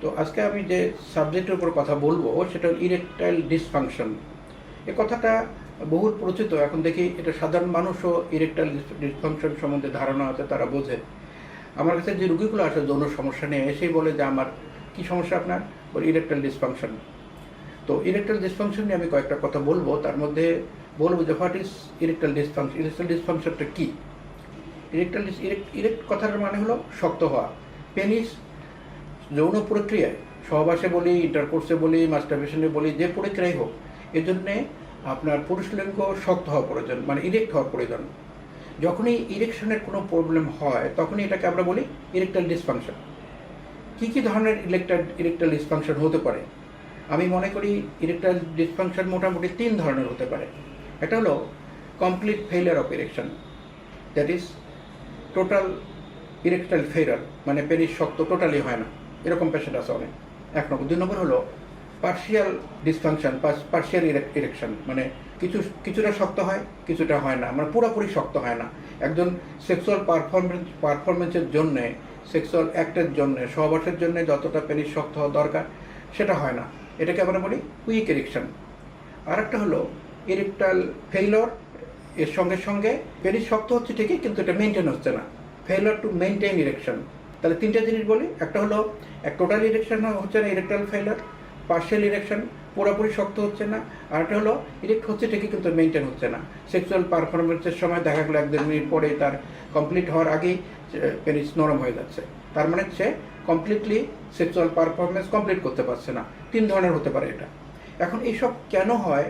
তো আজকে আমি যে সাবজেক্টের উপর কথা বলব, সেটা হল ইরেকটাইল ডিসফাংশন এ কথাটা বহুল প্রচিত এখন দেখি এটা সাধারণ মানুষও ইরেকটাইল ডিসফাংশন সম্বন্ধে ধারণা আছে, তারা বোঝে। আমার কাছে যে রুগীগুলো আসে, যৌন সমস্যা নিয়ে, এসেই বলে যে আমার কি সমস্যা আপনার? বলে ইরেকটাইল ডিসফাংশন তো ইরেকটাইল ডিসফাংশন নিয়ে আমি কয়েকটা কথা বলব, তার মধ্যে বলব যে what is erectile dysfunction erectile ডিসফাংশনটা কী? ইরেকটাইল ইরেক্ট কথার মানে হলো শক্ত হওয়া। পেনিস যৌন প্রক্রিয়ায়, সহবাসে বলি ইন্টারকোর্সে বলি মাস্টারবেশনে বলি, যে প্রক্রিয়াই হোক এজন্যে আপনার পুরুষ লিঙ্গ শক্ত হওয়া প্রয়োজন মানে ইরেক্ট হওয়া প্রয়োজন। যখনই ইরেকশনের কোনো প্রবলেম হয়, তখনই এটাকে আমরা বলি ইরেকটাল ডিসফাংশন কী কী ধরনের ইলেকটাল ইরেকটাল ডিসফাংশন হতে পারে? আমি মনে করি ইরেকটাল ডিসফাংশন মোটামুটি তিন ধরনের হতে পারে। একটা হলো complete failure of erection that is total erectile failure মানে পেনিস শক্ত টোটালি হয় না। এরকম পেশেন্ট আছে অনেক। এক নম্বর। দুই নম্বর হলো পার্শিয়াল ডিসফাংশন পার্শিয়াল ইরেকশন মানে কিছু, কিছুটা শক্ত হয়, কিছুটা হয় না। মানে পুরোপুরি শক্ত হয় না। একজন সেক্সুয়াল পারফরমেন্স পারফরমেন্সের জন্যে সেক্সুয়াল অ্যাক্টের জন্য, সহবাসের জন্য যতটা পেনিস শক্ত হওয়া দরকার, সেটা হয় না। এটাকে আমরা বলি উইক ইরেকশন আর একটা হলো ইরেকটাল ফেইলর এর সঙ্গে সঙ্গে পেনিস শক্ত হচ্ছে ঠিকই, কিন্তু এটা মেনটেন হচ্ছে না। ফেইলর টু মেনটেন ইরেকশন তাহলে তিনটা জিনিস বলি। একটা হলো টোটাল ইরেকশন হচ্ছে না ইরেকটাল ফেইলর পার্শিয়াল ইরেকশন পুরোপুরি শক্ত হচ্ছে না। আর একটা হলো ইরেক্ট হচ্ছে ঠিকই কিন্তু মেনটেন হচ্ছে না। সেক্সুয়াল পারফরমেন্সের সময় দেখা গেলো এক দেড় মিনিট পরে তার কমপ্লিট হওয়ার আগেই পেনিস নরম হয়ে যাচ্ছে। তার মানে সে কমপ্লিটলি সেক্সুয়াল পারফরমেন্স কমপ্লিট করতে পারছে না। তিন ধরনের হতে পারে এটা। এখন এইসব কেন হয়?